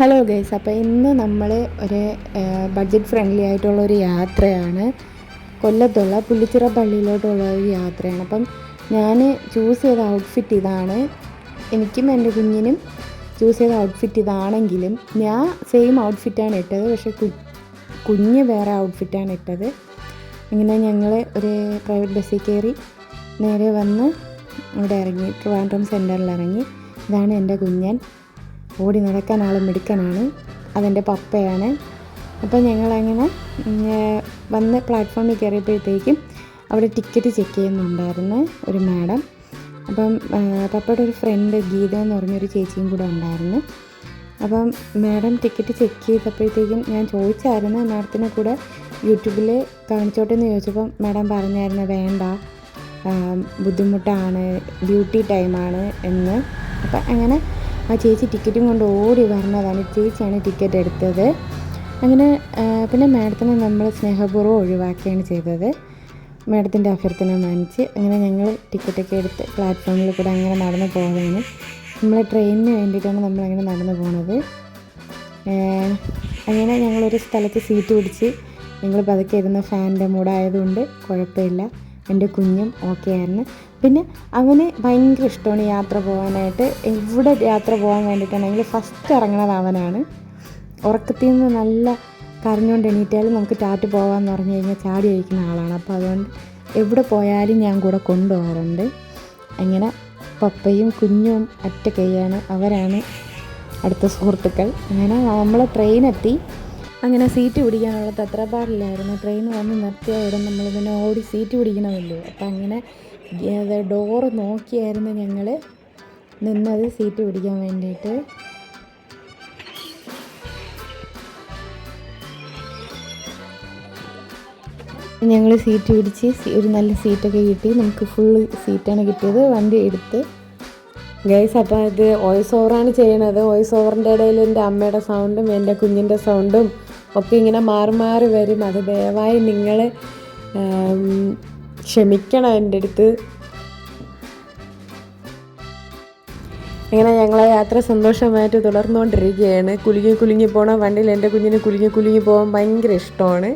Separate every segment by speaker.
Speaker 1: Hello guys അപ്പോൾ ഇന്ന് നമ്മൾ ഒരു ബഡ്ജറ്റ് ഫ്രണ്ട്ലി ആയിട്ടുള്ള ഒരു യാത്രയാണ്. കൊല്ലത്തുള്ള പുള്ളിച്ചിറ പള്ളിയിലോട്ടുള്ള ഒരു യാത്രയാണ്. അപ്പം ഞാൻ ചൂസ് ചെയ്ത ഔട്ട്ഫിറ്റ് ഇതാണ്. എനിക്കും എന്റെ കുഞ്ഞിനും ചൂസ് ചെയ്ത ഔട്ട്ഫിറ്റ് ഇതാണെങ്കിലും ഞാൻ സെയിം ഔട്ട്ഫിറ്റാണ് ഇട്ടത്. പക്ഷേ കുഞ്ഞ് വേറെ ഔട്ട്ഫിറ്റാണ് ഇട്ടത്. ഇങ്ങനെ ഞങ്ങൾ ഒരു പ്രൈവറ്റ് ബസ്സിൽ കയറി നേരെ വന്ന് ഇവിടെ ഇറങ്ങി ട്രിവാൻഡ്രം സെന്ററിൽ ഇറങ്ങി. ഇതാണ് എന്റെ കുഞ്ഞൻ. ഓടി നടക്കാൻ ആൾ മിടുക്കനാണ്. അതെന്റെ പപ്പയാണ്. അപ്പോൾ ഞങ്ങളങ്ങനെ വന്ന് പ്ലാറ്റ്ഫോമിൽ കയറിയപ്പോഴത്തേക്കും അവിടെ ടിക്കറ്റ് ചെക്ക് ചെയ്യുന്നുണ്ടായിരുന്നു ഒരു മാഡം. അപ്പം പപ്പയുടെ ഒരു ഫ്രണ്ട് ഗീത എന്ന് പറഞ്ഞൊരു ചേച്ചിയും കൂടെ ഉണ്ടായിരുന്നു. അപ്പം മാഡം ടിക്കറ്റ് ചെക്ക് ചെയ്തപ്പോഴത്തേക്കും ഞാൻ ചോദിച്ചായിരുന്നു മാഡത്തിനെ കൂടെ യൂട്യൂബിൽ കാണിച്ചോട്ടെ എന്ന് ചോദിച്ചപ്പം മാഡം പറഞ്ഞായിരുന്നു വേണ്ട ബുദ്ധിമുട്ടാണ് ഡ്യൂട്ടി ടൈമാണ് എന്ന്. അപ്പം അങ്ങനെ ആ ചേച്ചി ടിക്കറ്റും കൊണ്ട് ഓടി വരണതാണ്. ചേച്ചിയാണ് ടിക്കറ്റ് എടുത്തത്. അങ്ങനെ പിന്നെ മാഡത്തിനെ നമ്മൾ സ്നേഹപൂർവം ഒഴിവാക്കുകയാണ് ചെയ്തത്. മാഡത്തിന്റെ അഭ്യർത്ഥന മാനിച്ച് അങ്ങനെ ഞങ്ങൾ ടിക്കറ്റൊക്കെ എടുത്ത് പ്ലാറ്റ്ഫോമിൽ കൂടെ അങ്ങനെ നടന്നു പോവുകയാണ്. നമ്മൾ ട്രെയിനിന് വേണ്ടിയിട്ടാണ് നമ്മളങ്ങനെ നടന്നു പോണത്. അങ്ങനെ ഞങ്ങളൊരു സ്ഥലത്ത് സീറ്റ് പിടിച്ച് ഞങ്ങൾ പതുക്കെ ഇരുന്ന ഫാനിന്റെ മൂടായതുകൊണ്ട് കുഴപ്പമില്ല. എന്റെ കുഞ്ഞും ഓക്കെ ആയിരുന്നു പിന്നെ അങ്ങനെ ഭയങ്കര ഇഷ്ടമാണ് യാത്ര പോകാനായിട്ട്. എവിടെ യാത്ര പോകാൻ വേണ്ടിയിട്ടാണെങ്കിൽ ഫസ്റ്റ് ഇറങ്ങുന്നത് അവനാണ്. ഉറക്കത്തിൽ നിന്ന് നല്ല കരഞ്ഞുകൊണ്ട് എണീറ്റാലും നമുക്ക് ടാറ്റ് പോകാമെന്ന് പറഞ്ഞു കഴിഞ്ഞാൽ ചാടി കഴിക്കുന്ന ആളാണ്. അപ്പോൾ അതുകൊണ്ട് എവിടെ പോയാലും ഞാൻ കൂടെ കൊണ്ടുപോകാറുണ്ട്. അങ്ങനെ പപ്പയും കുഞ്ഞും ഒറ്റ കൈയാണ്. അവരാണ് അടുത്ത സുഹൃത്തുക്കൾ. അങ്ങനെ നമ്മൾ ട്രെയിനെത്തി അങ്ങനെ സീറ്റ് പിടിക്കാനുള്ള തത്രപ്പാടില്ലായിരുന്നു ട്രെയിൻ വന്ന് നിർത്തിയ ഉടൻ നമ്മൾ പിന്നെ ഓടി സീറ്റ് പിടിക്കണമല്ലോ അപ്പം അങ്ങനെ ഡോറ് നോക്കിയായിരുന്നു ഞങ്ങൾ നിന്നത് സീറ്റ് പിടിക്കാൻ വേണ്ടിയിട്ട്. ഞങ്ങൾ സീറ്റ് പിടിച്ച് ഒരു നല്ല സീറ്റൊക്കെ കിട്ടി. നമുക്ക് ഫുൾ സീറ്റാണ് കിട്ടിയത്. വണ്ടി എടുത്ത്. ഗൈസ് അപ്പോൾ ഇത് വോയിസ് ഓവറാണ് ചെയ്യണത്. വോയിസ് ഓവറിന്റെ ഇടയിൽ എന്റെ അമ്മയുടെ സൗണ്ടും എന്റെ കുഞ്ഞിന്റെ സൗണ്ടും ഒക്കെ ഇങ്ങനെ മാറി മാറി വരും. അത് ദയവായി നിങ്ങൾ ക്ഷമിക്കണം എന്റെ അടുത്ത്. ഇങ്ങനെ ഞങ്ങളെ യാത്ര സന്തോഷമായിട്ട് തുടർന്നുകൊണ്ടിരിക്കുകയാണ്. കുലുങ്ങി കുലുങ്ങി പോകണം വണ്ടിയിൽ എന്റെ കുഞ്ഞിന് കുലുങ്ങി കുലുങ്ങി പോകാൻ ഭയങ്കര ഇഷ്ടമാണ്.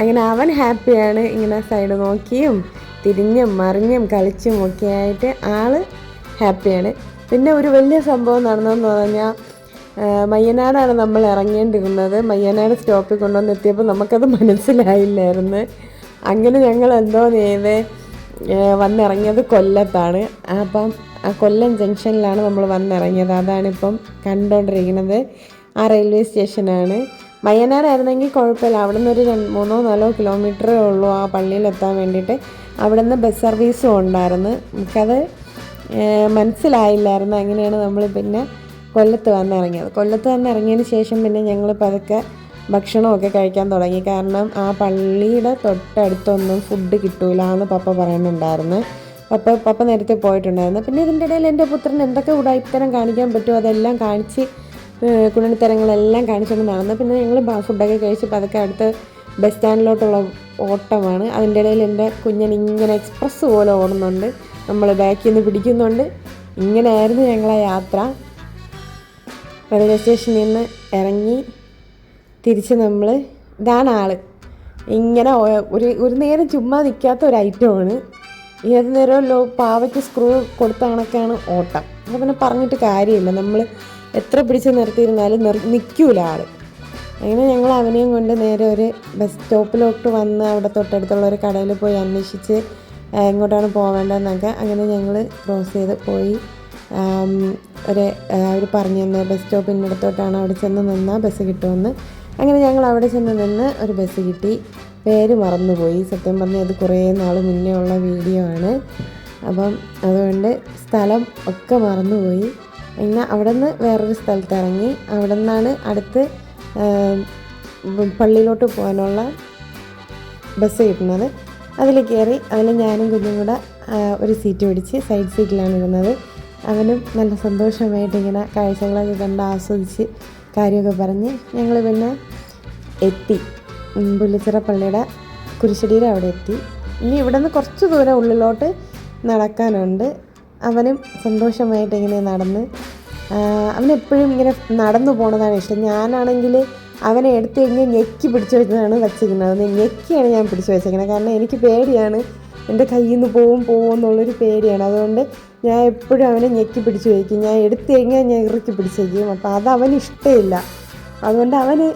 Speaker 1: അങ്ങനെ അവൻ ഹാപ്പിയാണ് ഇങ്ങനെ സൈഡ് നോക്കിയും തിരിഞ്ഞും മറിഞ്ഞും കളിച്ചും ഒക്കെ ആയിട്ട് ആൾ ഹാപ്പിയാണ്. പിന്നെ ഒരു വലിയ സംഭവം നടന്നതെന്ന് പറഞ്ഞാൽ മയ്യനാടാണ് നമ്മൾ ഇറങ്ങേണ്ടിരുന്നത് മയ്യനാട് സ്റ്റോപ്പിൽ കൊണ്ടുവന്ന് എത്തിയപ്പോൾ നമുക്കത് മനസ്സിലായില്ലായിരുന്നു. അങ്ങനെ ഞങ്ങൾ എന്തോ ചെയ്ത് വന്നിറങ്ങിയത് കൊല്ലത്താണ്. അപ്പം ആ കൊല്ലം ജംഗ്ഷനിലാണ് നമ്മൾ വന്നിറങ്ങിയത്. അതാണിപ്പം കണ്ടുകൊണ്ടിരിക്കുന്നത്. ആ റെയിൽവേ സ്റ്റേഷനാണ്. മയ്യനാടായിരുന്നെങ്കിൽ കുഴപ്പമില്ല. അവിടെ നിന്ന് ഒരു രണ്ട് മൂന്നോ നാലോ കിലോമീറ്ററേ ഉള്ളൂ ആ പള്ളിയിലെത്താൻ വേണ്ടിയിട്ട്. അവിടെ നിന്ന് ബസ് സർവീസും ഉണ്ടായിരുന്നു. നമുക്കത് മനസ്സിലായില്ലായിരുന്നു. അങ്ങനെയാണ് നമ്മൾ പിന്നെ കൊല്ലത്ത് വന്നിറങ്ങിയത്. കൊല്ലത്ത് വന്നിറങ്ങിയതിന് ശേഷം പിന്നെ ഞങ്ങൾ പതുക്കെ ഭക്ഷണമൊക്കെ കഴിക്കാൻ തുടങ്ങി. കാരണം ആ പള്ളിയുടെ തൊട്ടടുത്തൊന്നും ഫുഡ് കിട്ടൂല എന്ന് പപ്പ പറയുന്നുണ്ടായിരുന്നു. പപ്പ പപ്പ നേരത്തെ പോയിട്ടുണ്ടായിരുന്നു. പിന്നെ ഇതിന്റെ ഇടയിൽ എന്റെ പുത്രൻ എന്തൊക്കെ ഉടായിത്തരം കാണിക്കാൻ പറ്റുമോ അതെല്ലാം കാണിച്ച് കുണിത്തരങ്ങളെല്ലാം കാണിച്ചുകൊണ്ട് നടന്നു. പിന്നെ ഞങ്ങൾ ഫുഡൊക്കെ കഴിച്ച് പതുക്കെ അടുത്ത് ബസ് സ്റ്റാൻഡിലോട്ടുള്ള ഓട്ടമാണ്. അതിന്റെ ഇടയിൽ എന്റെ കുഞ്ഞൻ ഇങ്ങനെ എക്സ്പ്രസ് പോലെ ഓടുന്നുണ്ട്. നമ്മൾ ബാക്കിൽ നിന്ന് പിടിക്കുന്നുണ്ട്. ഇങ്ങനെയായിരുന്നു ഞങ്ങളെ യാത്ര. റെയിൽവേ സ്റ്റേഷനിൽ നിന്ന് ഇറങ്ങി. തിരിച്ച് നമ്മൾ ഇതാണ് ആൾ ഇങ്ങനെ ഒരു ഒരു നേരം ചുമ്മാ നിൽക്കാത്ത ഒരു ഐറ്റമാണ് ഏത് നേരമല്ലോ പാവയ്ക്ക് സ്ക്രൂ കൊടുത്ത കണക്കാണ് ഓട്ടം. അപ്പോൾ പിന്നെ പറഞ്ഞിട്ട് കാര്യമില്ല. നമ്മൾ എത്ര പിടിച്ച് നിർത്തിയിരുന്നാലും നിർ നിൽക്കൂല ആൾ അങ്ങനെ ഞങ്ങൾ അവനെയും കൊണ്ട് നേരെ ഒരു ബസ് സ്റ്റോപ്പിലോട്ട് വന്ന് അവിടെ തൊട്ടടുത്തുള്ള ഒരു കടയിൽ പോയി അന്വേഷിച്ച് എങ്ങോട്ടാണ് പോവേണ്ടതെന്നൊക്കെ അങ്ങനെ ഞങ്ങൾ ക്രോസ് ചെയ്ത് പോയി. ഒരു അവർ പറഞ്ഞു തന്നെ ബസ് സ്റ്റോപ്പിന്റെ അടുത്തോട്ടാണ് അവിടെ ചെന്ന് നിന്നാൽ ബസ് കിട്ടുമെന്ന്. അങ്ങനെ ഞങ്ങൾ അവിടെ ചെന്ന് നിന്ന് ഒരു ബസ് കിട്ടി. പേര് മറന്നുപോയി. സത്യം പറഞ്ഞാൽ അത് കുറേ നാൾ മുന്നേ ഉള്ള വീഡിയോ ആണ്. അപ്പം അതുകൊണ്ട് സ്ഥലം ഒക്കെ മറന്നുപോയി. പിന്നെ അവിടെ നിന്ന് വേറൊരു സ്ഥലത്ത് ഇറങ്ങി. അവിടെ നിന്നാണ് അടുത്ത് പള്ളിയിലോട്ട് പോകാനുള്ള ബസ് കിട്ടുന്നത്. അതിൽ കയറി അതിൽ ഞാനും കുഞ്ഞും കൂടെ ഒരു സീറ്റ് പിടിച്ച് സൈഡ് സീറ്റിലാണ് ഇരുന്നത്. അവനും നല്ല സന്തോഷമായിട്ട് ഇങ്ങനെ കാഴ്ചകളൊക്കെ കണ്ട് ആസ്വദിച്ച് കാര്യമൊക്കെ പറഞ്ഞ് ഞങ്ങൾ പിന്നെ എത്തി. പുല്ലിച്ചിറ പള്ളിയുടെ കുരിശടിയുടെ അവിടെ എത്തി. ഇനി ഇവിടെ നിന്ന് കുറച്ച് ദൂരം ഉള്ളിലോട്ട് നടക്കാനുണ്ട്. അവനും സന്തോഷമായിട്ട് ഇങ്ങനെ നടന്ന് അവനെപ്പോഴും ഇങ്ങനെ നടന്നു പോണതാണ് ഇഷ്ടം. ഞാനാണെങ്കിൽ അവനെ എടുത്തു കഴിഞ്ഞാൽ ഞെക്കി പിടിച്ചു വെച്ചതാണ് വച്ചിരിക്കുന്നത്. ഞെക്കിയാണ് ഞാൻ പിടിച്ചു വെച്ചേക്കുന്നത്. കാരണം എനിക്ക് പേടിയാണ്. എന്റെ കയ്യിൽ നിന്ന് പോവും പോവും എന്നുള്ളൊരു പേടിയാണ്. അതുകൊണ്ട് ഞാൻ എപ്പോഴും അവനെ ഞെക്കി പിടിച്ച് വയ്ക്കും. ഞാൻ എടുത്തു കഴിഞ്ഞാൽ ഞാൻ ഇറക്കി പിടിച്ചേക്കും അപ്പോൾ അത് അവന് ഇഷ്ടമില്ല. അതുകൊണ്ട് അവന്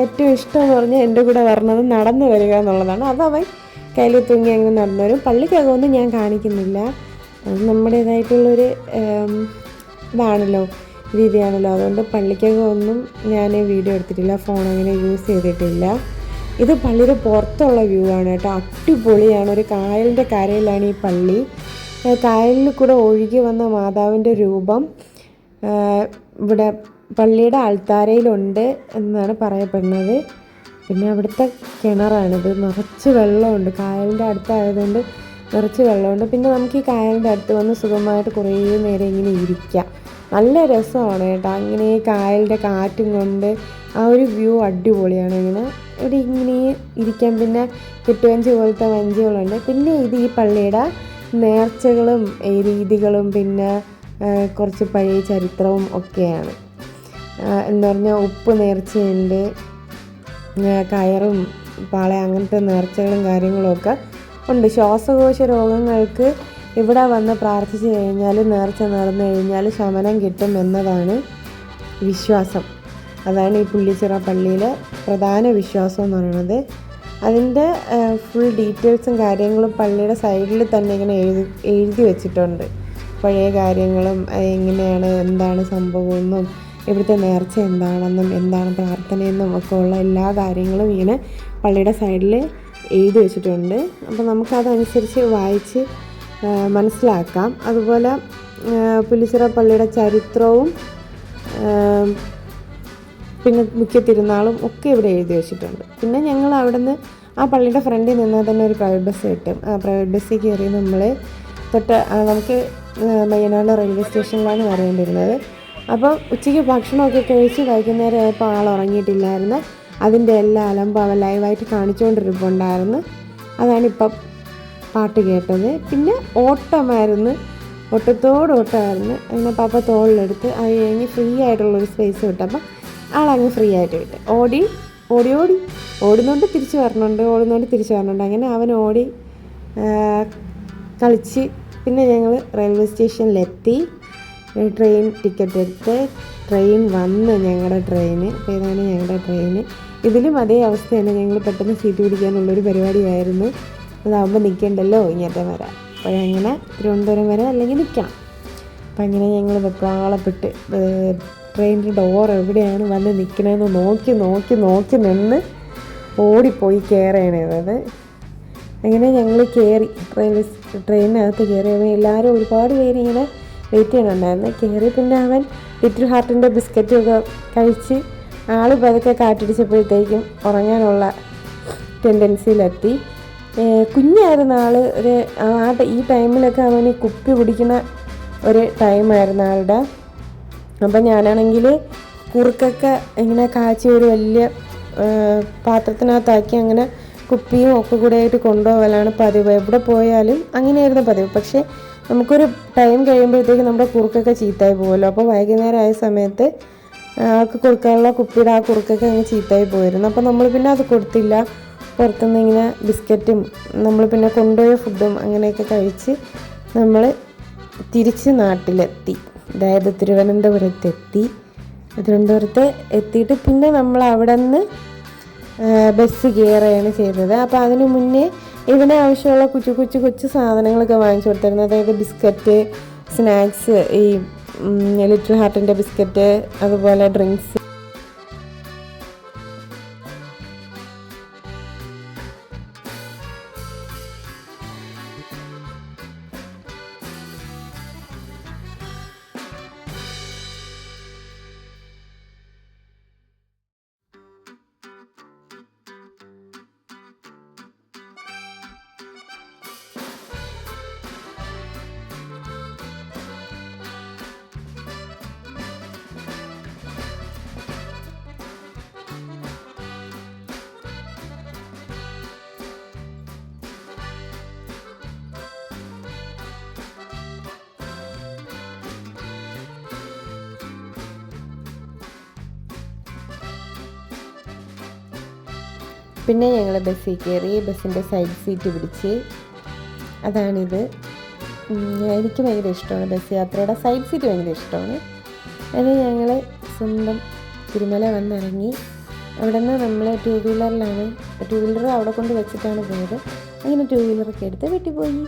Speaker 1: ഏറ്റവും ഇഷ്ടം എന്ന് പറഞ്ഞാൽ എന്റെ കൂടെ വരണത് നടന്നു വരിക എന്നുള്ളതാണ്. അത് അവൻ കയ്യിൽ തൂങ്ങി അങ്ങനെ നടന്നു വരും. പള്ളിക്കകമൊന്നും ഞാൻ കാണിക്കുന്നില്ല. അത് നമ്മുടേതായിട്ടുള്ളൊരു ഇതാണല്ലോ രീതിയാണല്ലോ. അതുകൊണ്ട് പള്ളിക്കകമൊന്നും ഞാൻ വീഡിയോ എടുത്തിട്ടില്ല. ഫോൺ അങ്ങനെ യൂസ് ചെയ്തിട്ടില്ല. ഇത് പള്ളിയുടെ പുറത്തുള്ള വ്യൂ ആണ് കേട്ടോ. അടിപൊളിയാണ്. ഒരു കായലിന്റെ കരയിലാണ് ഈ പള്ളി. കായലിൽ കൂടെ ഒഴുകി വന്ന മാതാവിന്റെ രൂപം ഇവിടെ പള്ളിയുടെ ആൾത്താരയിലുണ്ട് എന്നാണ് പറയപ്പെടുന്നത്. പിന്നെ അവിടുത്തെ കിണറാണിത്. നിറച്ച് വെള്ളമുണ്ട്. കായലിന്റെ അടുത്തായതുകൊണ്ട് നിറച്ച് വെള്ളമുണ്ട്. പിന്നെ നമുക്ക് ഈ കായലിന്റെ അടുത്ത് വന്ന് സുഖമായിട്ട് കുറേ നേരം ഇങ്ങനെ ഇരിക്കാം. നല്ല രസമാണ് കേട്ടോ. അങ്ങനെ ഈ കായലിന്റെ കാറ്റും കൊണ്ട് ആ ഒരു വ്യൂ അടിപൊളിയാണ് ഇങ്ങനെ. ഇവിടെ ഇങ്ങനെ ഇരിക്കാൻ പിന്നെ കെട്ടുവഞ്ചി പോലത്തെ വഞ്ചികളുണ്ട്. പിന്നെ ഇത് ഈ പള്ളിയുടെ നേർച്ചകളും രീതികളും പിന്നെ കുറച്ച് പഴയ ചരിത്രവും ഒക്കെയാണ്. എന്ന് പറഞ്ഞാൽ ഉപ്പ് നേർച്ചയുണ്ട് കയറും പാള അങ്ങനത്തെ നേർച്ചകളും കാര്യങ്ങളുമൊക്കെ ഉണ്ട്. ശ്വാസകോശ രോഗങ്ങൾക്ക് ഇവിടെ വന്ന് പ്രാർത്ഥിച്ചു കഴിഞ്ഞാൽ നേർച്ച നടന്നു കഴിഞ്ഞാൽ ശമനം കിട്ടും എന്നതാണ് വിശ്വാസം. അതാണ് ഈ പുള്ളിച്ചിറ പള്ളിയിലെ പ്രധാന വിശ്വാസം എന്ന് പറയുന്നത്. അതിന്റെ ഫുൾ ഡീറ്റെയിൽസും കാര്യങ്ങളും പള്ളിയുടെ സൈഡിൽ തന്നെ ഇങ്ങനെ എഴുതി എഴുതി വെച്ചിട്ടുണ്ട്. പഴയ കാര്യങ്ങളും എങ്ങനെയാണ് എന്താണ് സംഭവമെന്നും ഇവിടുത്തെ നേർച്ച എന്താണെന്നും എന്താണ് പ്രാർത്ഥനയെന്നും ഒക്കെ ഉള്ള എല്ലാ കാര്യങ്ങളും ഇങ്ങനെ പള്ളിയുടെ സൈഡിൽ എഴുതി വെച്ചിട്ടുണ്ട്. അപ്പോൾ നമുക്കതനുസരിച്ച് വായിച്ച് മനസ്സിലാക്കാം. അതുപോലെ പുലിച്ചിറ പള്ളിയുടെ ചരിത്രവും പിന്നെ മുഖ്യ തിരുനാളും ഒക്കെ ഇവിടെ എഴുതി വെച്ചിട്ടുണ്ട്. പിന്നെ ഞങ്ങൾ അവിടെ നിന്ന് ആ പള്ളിയുടെ ഫ്രണ്ടിൽ നിന്നാൽ തന്നെ ഒരു പ്രൈവറ്റ് ബസ് കിട്ടും. ആ പ്രൈവറ്റ് ബസ്സിൽ കയറി നമ്മൾ തൊട്ട് നമുക്ക് മയ്യനാട് റെയിൽവേ സ്റ്റേഷനിലാണ് വരേണ്ടിരുന്നത് അപ്പം ഉച്ചയ്ക്ക് ഭക്ഷണമൊക്കെ കഴിച്ച് വൈകുന്നേരം ആയപ്പോൾ ആൾ ഉറങ്ങിയിട്ടില്ലായിരുന്നു. അതിന്റെ എല്ലാ അലമ്പും അവൻ ലൈവായിട്ട് കാണിച്ചുകൊണ്ടിരിപ്പുണ്ടായിരുന്നു. അതാണിപ്പം പാട്ട് കേട്ടത്. പിന്നെ ഓട്ടമായിരുന്നു. ഓട്ടത്തോട് ഓട്ടമായിരുന്നു. അങ്ങനെ പാപ്പ തോളിലെടുത്ത് അത് കഴിഞ്ഞ് ഫ്രീ ആയിട്ടുള്ളൊരു സ്പേസ് വിട്ടപ്പോൾ ആളങ്ങ് ഫ്രീ ആയിട്ട് വിട്ട് ഓടി ഓടി ഓടി. ഓടുന്നുണ്ട് തിരിച്ചു വരണുണ്ട് ഓടുന്നുണ്ട് തിരിച്ചു വരണുണ്ട്. അങ്ങനെ അവൻ ഓടി കളിച്ച്. പിന്നെ ഞങ്ങൾ റെയിൽവേ സ്റ്റേഷനിലെത്തി ട്രെയിൻ ടിക്കറ്റ് എടുത്ത് ട്രെയിൻ വന്ന് ഞങ്ങളുടെ ട്രെയിന് ഏതാണ് ഞങ്ങളുടെ ട്രെയിന് ഇതിലും അതേ അവസ്ഥ തന്നെ ഞങ്ങൾ പെട്ടെന്ന് സീറ്റ് പിടിക്കാനുള്ളൊരു പരിപാടിയായിരുന്നു. അതാകുമ്പോൾ നിൽക്കണ്ടല്ലോ ഇങ്ങനത്തെ വരാം. അപ്പോഴങ്ങനെ തിരുവനന്തപുരം വരെ അല്ലെങ്കിൽ നിൽക്കാം അപ്പം അങ്ങനെ ഞങ്ങൾ വെപ്രാളപ്പെട്ട് ട്രെയിനിന്റെ ഡോർ എവിടെയാണ് വന്ന് നിൽക്കണതെന്ന് നോക്കി നോക്കി നോക്കി നിന്ന് ഓടിപ്പോയി കയറണത് അങ്ങനെ ഞങ്ങൾ കയറി റെയിൽവേ ട്രെയിനിനകത്ത് കയറി എല്ലാവരും ഒരുപാട് പേര് ഇങ്ങനെ വെയിറ്റ് ചെയ്യണുണ്ടായിരുന്നു കയറി പിന്നെ അവൻ ലിറ്റിൽ ഹാർട്ടിന്റെ ബിസ്ക്കറ്റൊക്കെ കഴിച്ച് ആൾ പതുക്കെ കാറ്റടിച്ചപ്പോഴത്തേക്കും ഉറങ്ങാനുള്ള ടെൻഡൻസിയിലെത്തി കുഞ്ഞായിരുന്ന ആൾ ഒരു ആ ഈ ടൈമിലൊക്കെ അവന് കുപ്പി കുടിക്കുന്ന ഒരു ടൈമായിരുന്നു ആളുടെ അപ്പം ഞാനാണെങ്കിൽ കുറുക്കൊക്കെ ഇങ്ങനെ കാച്ചി ഒരു വലിയ പാത്രത്തിനകത്താക്കി അങ്ങനെ കുപ്പിയും ഒക്കെ കൂടെ ആയിട്ട് കൊണ്ടുപോകലാണ് പതിവ്. എവിടെ പോയാലും അങ്ങനെയായിരുന്നു പതിവ്. പക്ഷേ നമുക്കൊരു ടൈം കഴിയുമ്പോഴത്തേക്ക് നമ്മുടെ കുറുക്കൊക്കെ ചീത്തായി പോകുമല്ലോ. അപ്പോൾ വൈകുന്നേരം ആയ സമയത്ത് ആൾക്ക് കൊടുക്കാനുള്ള കുപ്പിയുടെ ആ കുറുക്കൊക്കെ അങ്ങ് ചീത്തായി പോയിരുന്നു. അപ്പോൾ നമ്മൾ പിന്നെ അത് കൊടുത്തില്ല. പുറത്തുനിന്ന് ഇങ്ങനെ ബിസ്ക്കറ്റും നമ്മൾ പിന്നെ കൊണ്ടുപോയ ഫുഡും അങ്ങനെയൊക്കെ കഴിച്ച് നമ്മൾ തിരിച്ച് നാട്ടിലെത്തി. അതായത് തിരുവനന്തപുരത്തെത്തി. തിരുവനന്തപുരത്ത് എത്തിയിട്ട് പിന്നെ നമ്മൾ അവിടെ നിന്ന് ബസ് കയറുകയാണ് ചെയ്തത്. അപ്പോൾ അതിന് മുന്നേ ഇവിടെ ആവശ്യമുള്ള കൊച്ചു കൊച്ചു കൊച്ചു സാധനങ്ങളൊക്കെ വാങ്ങിച്ചു കൊടുത്തിരുന്നു. അതായത് ബിസ്ക്കറ്റ് സ്നാക്സ് ഈ ലിറ്റിൽ ഹാർട്ടിന്റെ ബിസ്ക്കറ്റ് അതുപോലെ ഡ്രിങ്ക്സ്. പിന്നെ ഞങ്ങൾ ബസ്സിൽ കയറി ബസ്സിന്റെ സൈഡ് സീറ്റ് പിടിച്ച്. അതാണിത്. എനിക്ക് ഭയങ്കര ഇഷ്ടമാണ് ബസ് യാത്രയുടെ സൈഡ് സീറ്റ് ഭയങ്കര ഇഷ്ടമാണ്. അത് ഞങ്ങൾ സ്വന്തം തിരുമല വന്നിറങ്ങി. അവിടെ നിന്ന് നമ്മൾ ടൂ വീലറിലാണ് ടൂ വീലർ അവിടെ കൊണ്ട് വെച്ചിട്ടാണ് പോയത്. അങ്ങനെ ടൂ വീലറൊക്കെ എടുത്ത് വീട്ടിൽ പോയി.